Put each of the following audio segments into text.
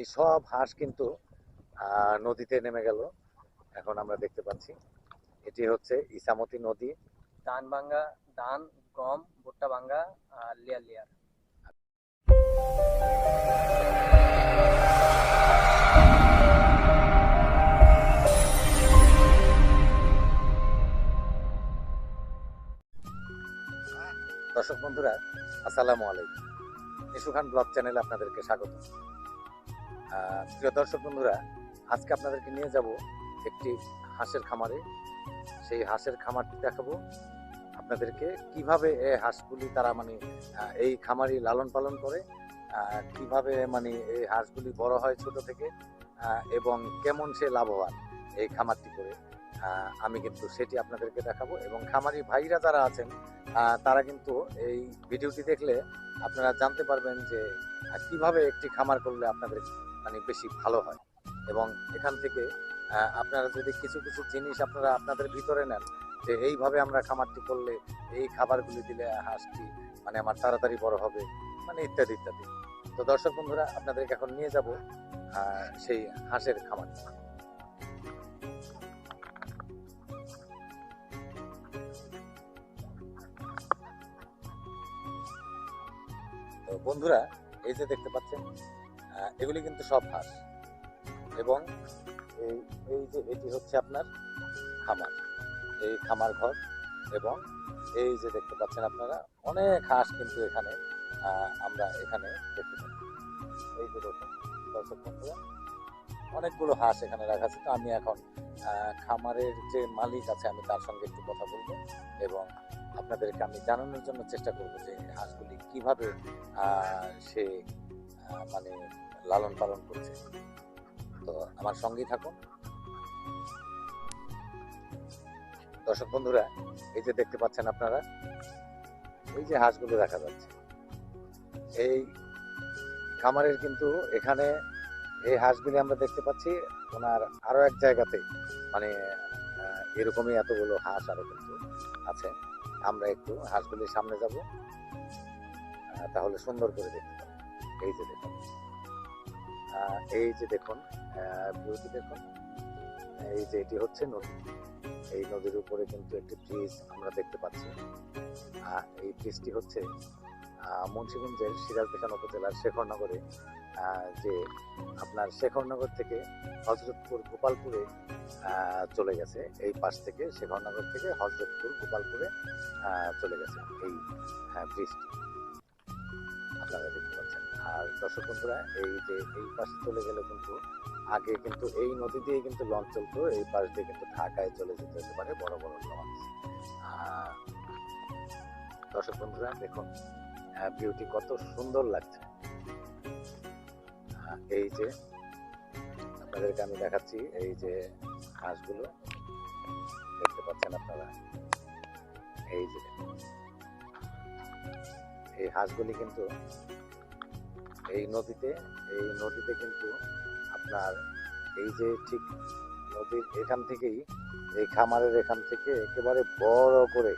এই সব হাঁস কিন্তু আহ, নদীতে নেমে গেল। এখন আমরা দেখতে পাচ্ছি এটি হচ্ছে ইসামতি নদী। ধান ভাঙ্গা ধান গম আর লেয়ার লেয়ার। দর্শক বন্ধুরা আসসালামু আলাইকুম। ইসু খান ব্লগ চ্যানেলে আপনাদেরকে স্বাগত। প্রিয় দর্শক বন্ধুরা, আজকে আপনাদেরকে নিয়ে যাব একটি হাঁসের খামারে। সেই হাঁসের খামারটি দেখাবো। আপনাদেরকে কীভাবে এই হাঁসগুলি তারা মানে এই খামারি লালন পালন করে কীভাবে মানে এই হাঁসগুলি বড় হয় ছোট থেকে এবং কেমন সে লাভবান এই খামারটি করে আমি কিন্তু সেটি আপনাদেরকে দেখাবো। এবং খামারি ভাইরা যারা আছেন তারা কিন্তু এই ভিডিওটি দেখলে আপনারা জানতে পারবেন যে কীভাবে একটি খামার করলে আপনাদের মানে বেশি ভালো হয়। এবং এখান থেকে আপনারা যদি কিছু কিছু জিনিস আপনারা আপনাদের ভিতরে নেন, যে এইভাবে আমরা খামারটি করলে এই খাবারগুলি দিলে হাঁসটি মানে আমার তাড়াতাড়ি বড় হবে মানে ইত্যাদি ইত্যাদি। তো দর্শক বন্ধুরা, আপনাদেরকে এখন নিয়ে যাব সেই হাঁসের খামার। তো বন্ধুরা, এই যে দেখতে পাচ্ছেন এগুলি কিন্তু সব হাঁস। এবং এই এই যে এটি হচ্ছে আপনার খামার। এই খামার ঘর এবং এই যে দেখতে পাচ্ছেন আপনারা, অনেক হাঁস কিন্তু এখানে আমরা এখানে দেখতে পাচ্ছি এই যে দর্শক বন্ধুরা, অনেকগুলো হাঁস এখানে রাখা আছে। তো আমি এখন খামারের যে মালিক আছে, আমি তার সঙ্গে একটু কথা বলব এবং আপনাদেরকে আমি জানানোর জন্য চেষ্টা করব যে হাঁসগুলি কীভাবে সে মানে লালন পালন করছে। তো আমার সঙ্গেই থাকুন। দর্শক বন্ধুরা, এই যে দেখতে পাচ্ছেন আপনারা, এই যে হাঁসগুলো দেখা যাচ্ছে। এই খামারের কিন্তু এখানে এই হাঁসগুলি আমরা দেখতে পাচ্ছি, ওনার আরও এক জায়গাতে মানে এরকমই এতগুলো হাঁস আরও কিন্তু আছে। আমরা একটু হাঁসগুলির সামনে যাব। তাহলে সুন্দর করে দেখতে পাবো। এই যে দেখুন। এই যে দেখুন ভিউটি দেখুন এই যে এটি হচ্ছে নদী। এই নদীর উপরে কিন্তু একটি ব্রিজ আমরা দেখতে পাচ্ছি। এই ব্রিজটি হচ্ছে মুন্সিগঞ্জের সিরাজদিখান উপজেলার শেখরনগরে। যে আপনার শেখরনগর থেকে হজরতপুর গোপালপুরে চলে গেছে। এই পাশ থেকে শেখরনগর থেকে হজরতপুর গোপালপুরে চলে গেছে এই হ্যাঁ, ব্রিজটি পাচ্ছেন আর দর্শক বন্ধুরা, এই যে এই পাশে চলে গেলে কিন্তু আগে কিন্তু এই নদী দিয়ে কিন্তু লঞ্চ চলতো, এই পাশ দিয়ে কিন্তু ঢাকায় চলে যেতে হতে পারে বড় বড় লঞ্চ দর্শক বন্ধুরা, দেখুন বিউটি কত সুন্দর লাগছে। এই যে আপনাদেরকে আমি দেখাচ্ছি, এই যে হাঁসগুলো দেখতে পাচ্ছেন আপনারা? এই যে, এই হাঁসগুলি কিন্তু এই নদীতে এই নদীতে কিন্তু আপনার এই যে ঠিক নদীর এখান থেকেই, এই খামারের এখান থেকে একেবারে বড় করে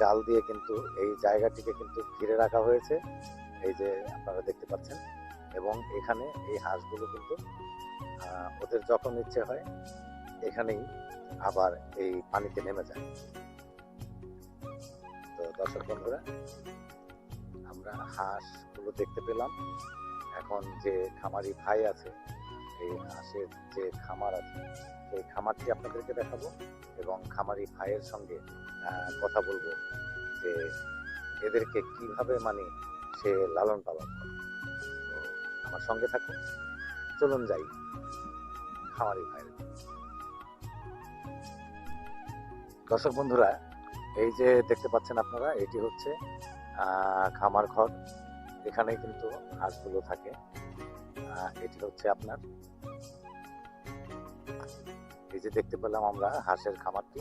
জাল দিয়ে কিন্তু এই জায়গাটিকে কিন্তু ঘিরে রাখা হয়েছে। এই যে আপনারা দেখতে পাচ্ছেন। এবং এখানে এই হাঁসগুলো কিন্তু ওদের যখন ইচ্ছে হয়, এখানেই আবার এই পানিতে নেমে যায়। তো দর্শক বন্ধুরা আমরা হাঁস হাঁসগুলো দেখতে পেলাম। এখন যে খামারি ভাই আছে, এই হাঁসের যে খামার আছে, সেই খামারটি আপনাদেরকে দেখাবো এবং খামারি ভাইয়ের সঙ্গে কথা বলব যে এদেরকে কীভাবে মানে সে লালন পালন করে। আমার সঙ্গে থাকুন, চলুন যাই খামারি ভাইয়ের দর্শক বন্ধুরা, এই যে দেখতে পাচ্ছেন আপনারা, এটি হচ্ছে খামার ঘর। এখানে কিন্তু হাঁসগুলো থাকে। এটি হচ্ছে আপনার। এই যে দেখতে পেলাম আমরা হাঁসের খামারটি।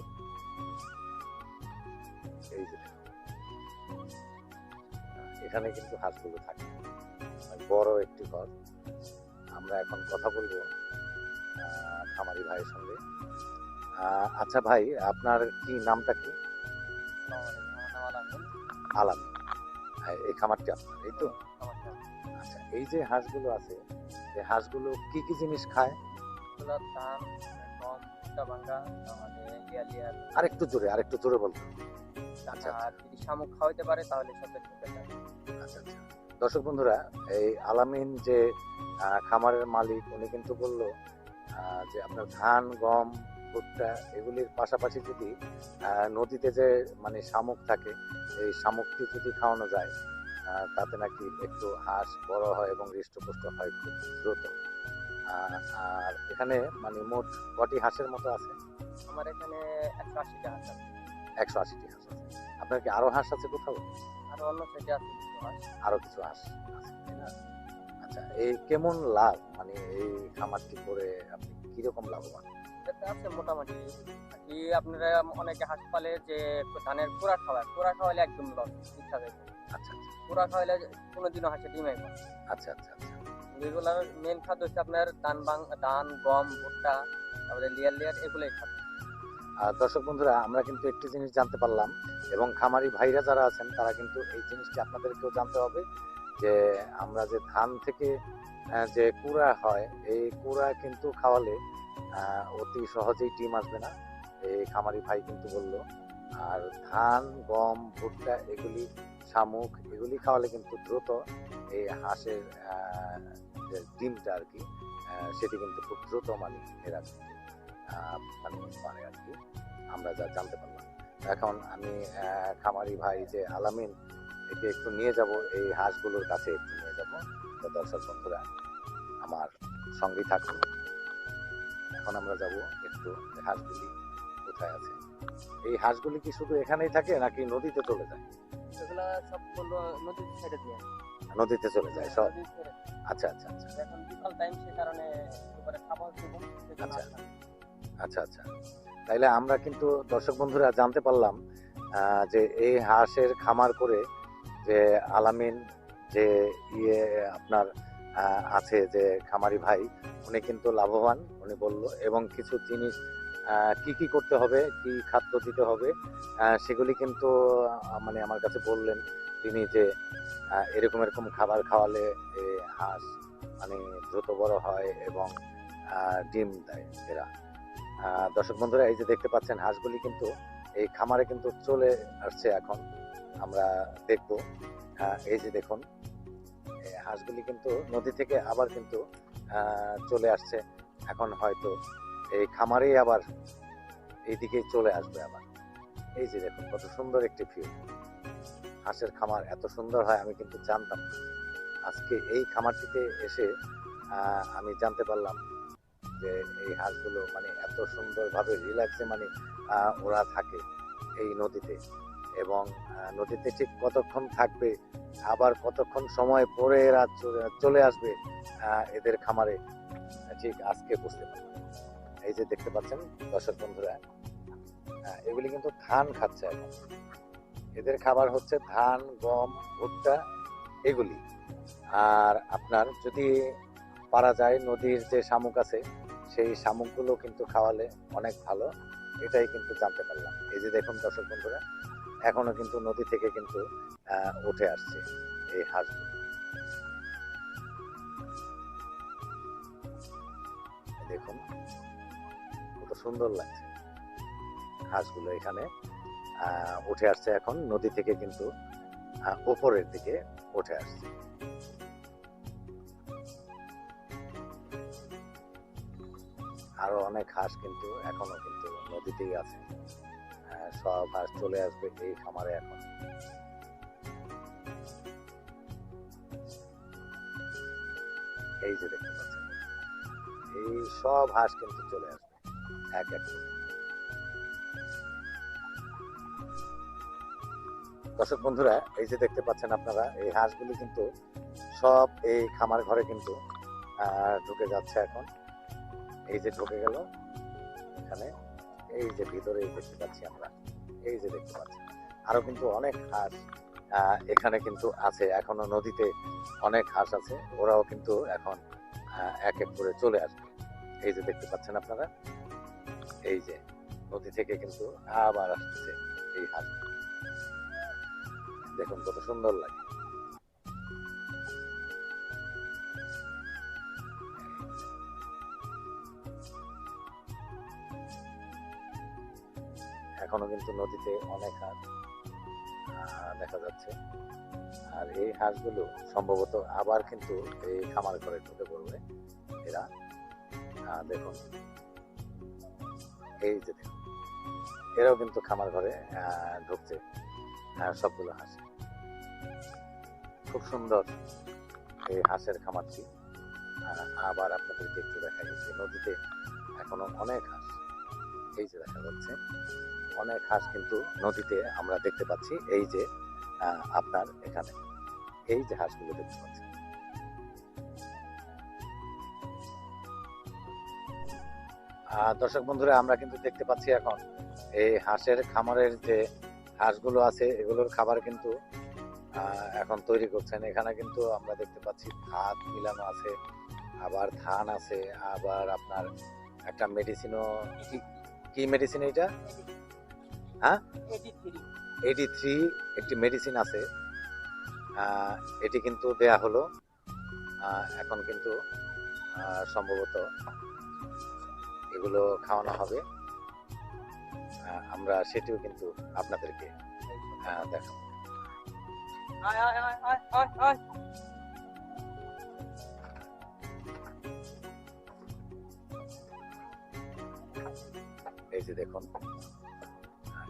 এই যে। এখানে কিন্তু হাঁসগুলো থাকে। বড় একটি ঘর। আমরা এখন কথা বলব খামারি ভাইয়ের সঙ্গে। আচ্ছা ভাই আপনার কি নামটা কি? আলাম এই খামারটি আপনার এই তো? আচ্ছা এই যে হাঁসগুলো আছে এই হাঁসগুলো কি কি জিনিস খায়? ধান আরেকটু জোরে আরেকটু জোরে বলতো আচ্ছা। আর যদি শামুক খাওয়াইতে পারে তাহলে আচ্ছা আচ্ছা। দর্শক বন্ধুরা এই আলামিন যে খামারের মালিক উনি কিন্তু বলল যে আপনার ধান গম ভুট্টা এগুলির পাশাপাশি যদি নদীতে যে মানে শামুক থাকে এই শামুকটি যদি খাওয়ানো যায় তাতে নাকি একটু হাঁস বড় হয় এবং হৃষ্টপুষ্ট হয় খুব দ্রুত। আর এখানে মানে মোট কটি হাঁসের মতো আছে? আমার এখানে একশো আশি টাকা আছে। একশো আশিটি হাঁস আছে। আপনার কি আরও হাঁস আছে কোথাও? আর অন্য সাইডে আছে কিছু মাছ আরও কিছু হাঁস আছে তাই না? আচ্ছা এই কেমন লাভ মানে এই খামারটি করে আপনি কীরকম লাভবান? আছে মোটামুটি। কি আপনারা অনেকে হাঁস পালে যে ধানের কুড়া খাওয়ায় কুড়া খাওয়ালে একদম লস ইচ্ছা যায় আচ্ছা আচ্ছা। কুড়া খাওয়ালে কোনোদিনও হাঁসে না। আচ্ছা আচ্ছা আচ্ছা। এগুলার মেন খাদ্য হচ্ছে আপনার ধান বাং ধান গম ভুট্টা তারপরে লিয়ার লিয়ার এগুলোই খাদ্য। আর দর্শক বন্ধুরা আমরা কিন্তু একটি জিনিস জানতে পারলাম এবং খামারি ভাইরা যারা আছেন তারা কিন্তু এই জিনিসটি আপনাদেরকেও জানতে হবে যে আমরা যে ধান থেকে যে কুড়া হয় এই কুড়া কিন্তু খাওয়ালে অতি সহজেই ডিম আসবে না। এই খামারি ভাই কিন্তু বলল, আর ধান, গম, ভুট্টা এগুলি, শামুক এগুলি খাওয়ালে কিন্তু দ্রুত এই হাঁসের যে ডিমটা আর কি সেটি কিন্তু খুব দ্রুত মানে এরা মানে পারে আর কি, আমরা যা জানতে পারলাম। এখন আমি খামারি ভাই যে আলামিন, একে একটু নিয়ে যাব, এই হাঁসগুলোর কাছে একটু নিয়ে যাব। দর্শক বন্ধুরা, আমার সঙ্গেই থাকুন। এখন আমরা যাব একটু হাঁসগুলি কোথায় আছে। এই হাঁসগুলি কি শুধু এখানেই থাকে নাকি নদীতে চলে যায়? এগুলা সব বলল নদীর দিয়ে। নদীতে চলে যায় সব? আচ্ছা আচ্ছা আচ্ছা। এখন বিকাল টাইম সে কারণে এবারে খাবার আচ্ছা। আচ্ছা আচ্ছা। তাইলে আমরা কিন্তু দর্শক বন্ধুরা জানতে পারলাম যে এই হাঁসের খামার করে যে আলামিন যে ইয়ে আপনার আছে যে খামারি ভাই, উনি কিন্তু লাভবান, উনি বলল, এবং কিছু জিনিস কি কি করতে হবে, কি খাদ্য দিতে হবে সেগুলি কিন্তু মানে আমার কাছে বললেন তিনি যে এরকম এরকম খাবার খাওয়ালে হাঁস মানে দ্রুত বড় হয় এবং ডিম দেয় এরা। দর্শক বন্ধুরা, এই যে দেখতে পাচ্ছেন হাঁসগুলি কিন্তু, এই খামারে কিন্তু চলে আসছে এখন, আমরা দেখব। এই যে দেখুন হাঁসগুলি কিন্তু নদী থেকে আবার কিন্তু চলে আসছে। এখন হয়তো এই খামারেই আবার এইদিকে চলে আসবে আবার। এই যে দেখুন, কত সুন্দর একটি ভিউ হাঁসের খামার এত সুন্দর হয়, আমি কিন্তু জানতাম আজকে এই খামারটিতে এসে আমি জানতে পারলাম যে এই হাঁসগুলো মানে এত সুন্দরভাবে রিল্যাক্সে মানে ওরা থাকে এই নদীতে। এবং নদীতে ঠিক কতক্ষণ থাকবে, আবার কতক্ষণ সময় পরে এরা চলে- আসবে এদের খামারে ঠিক আজকে বুঝতে পারলাম। এই যে দেখতে পাচ্ছেন, দর্শক বন্ধুরা এগুলি কিন্তু ধান খাচ্ছে এখন। এদের খাবার হচ্ছে ধান, গম, ভুট্টা, এগুলি। আর আপনার যদি পারা যায় নদীর যে শামুক আছে, সেই শামুকগুলো কিন্তু খাওয়ালে অনেক ভালো, এটাই কিন্তু জানতে পারলাম। এই যে দেখুন দর্শক বন্ধুরা এখনও কিন্তু নদী থেকে কিন্তু উঠে আসছে এই হাঁসগুলো দেখুন, কত সুন্দর লাগছে হাঁসগুলো এখানে উঠে আসছে এখন, নদী থেকে কিন্তু উপরের দিকে উঠে আসছে। আরও অনেক হাঁস কিন্তু এখনও কিন্তু নদীতেই আছে। সব হাঁস চলে আসবে এই খামারে এখন। এই যে দেখতে পাচ্ছেন, এই সব হাঁস কিন্তু চলে আসবে, এক এক দর্শক বন্ধুরা, এই যে দেখতে পাচ্ছেন আপনারা, এই হাঁসগুলি কিন্তু সব এই খামার ঘরে কিন্তু ঢুকে যাচ্ছে এখন। এই যে ঢুকে গেল, এখানে। এই যে ভিতরে দেখতে পাচ্ছি আমরা, এই যে দেখতে পাচ্ছি। আরও কিন্তু অনেক হাঁস এখানে কিন্তু আছে। এখনও নদীতে অনেক হাঁস আছে। ওরাও কিন্তু এখন এক এক করে চলে আসবে। এই যে দেখতে পাচ্ছেন আপনারা? এই যে নদী থেকে কিন্তু আবার আসছে এই হাঁস। দেখুন কত সুন্দর লাগে। এখনও কিন্তু নদীতে অনেক হাঁস দেখা যাচ্ছে। আর এই হাঁসগুলো সম্ভবত আবার কিন্তু এই খামার ঘরে ঢুকে পড়বে এরা। দেখুন। এই যে দেখুন, এরাও কিন্তু খামার ঘরে ঢুকছে সবগুলো হাঁস। খুব সুন্দর এই হাঁসের খামারটি। আবার আপনাদেরকে একটু দেখা যাচ্ছে নদীতে এখনও অনেক হাঁস। এই যে দেখা যাচ্ছে, অনেক হাঁস কিন্তু নদীতে আমরা দেখতে পাচ্ছি, এই যে আপনার এখানে। এই যে হাঁসগুলো দেখতে পাচ্ছি। দর্শক বন্ধুরা, আমরা কিন্তু দেখতে পাচ্ছি এখন এই হাঁসের খামারের যে হাঁসগুলো আছে, এগুলোর খাবার কিন্তু এখন তৈরি করছেন। এখানে কিন্তু আমরা দেখতে পাচ্ছি ভাত মিলানো আছে, আবার ধান আছে, আবার আপনার একটা মেডিসিনও কি মেডিসিন এটা হ্যাঁ? এটি থ্রি একটি মেডিসিন আছে। এটি কিন্তু দেয়া হলো। এখন কিন্তু সম্ভবত এগুলো খাওয়ানো হবে। আমরা সেটিও কিন্তু আপনাদেরকে দেখাবো। এই যে দেখুন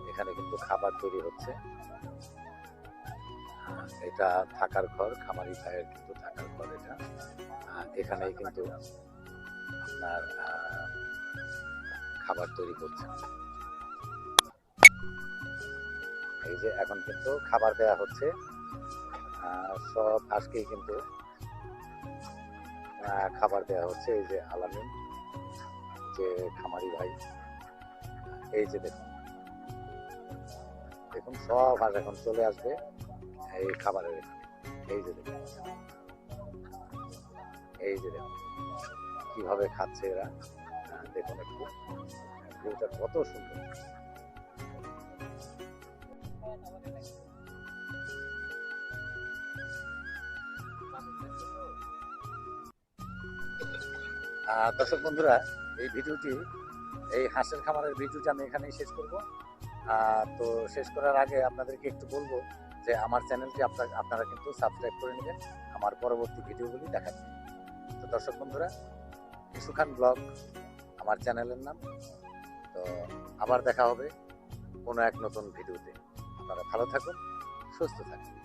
এখানে কিন্তু খাবার তৈরি হচ্ছে। এটা থাকার ঘর খামারি ভাইয়ের কিন্তু থাকার ঘর এটা। আহ, এখানেই কিন্তু আপনার খাবার তৈরি করছে। এই যে এখন কিন্তু খাবার দেয়া হচ্ছে। সব আজকেই কিন্তু খাবার দেয়া হচ্ছে। এই যে আলামিন যে খামারি ভাই। এই যে দেখুন। দেখুন, সব হাঁস এখন চলে আসবে এই খাবারের এই যে দেখুন। এই যে দেখুন। কীভাবে খাচ্ছে এরা। দেখুন একটু। ভিউটা কত সুন্দর। দর্শক বন্ধুরা, এই ভিডিওটি এই হাঁসের খামারের ভিডিওটি আমি এখানেই শেষ করব। তো শেষ করার আগে আপনাদেরকে একটু বলব যে আমার চ্যানেলটি আপনার, আপনারা কিন্তু সাবস্ক্রাইব করে নেবেন, আমার পরবর্তী ভিডিওগুলি দেখার। তো দর্শক বন্ধুরা ইসুখান ব্লগ, আমার চ্যানেলের নাম। তো আবার দেখা হবে কোনো এক নতুন ভিডিওতে। আপনারা ভালো থাকুন, সুস্থ থাকুন।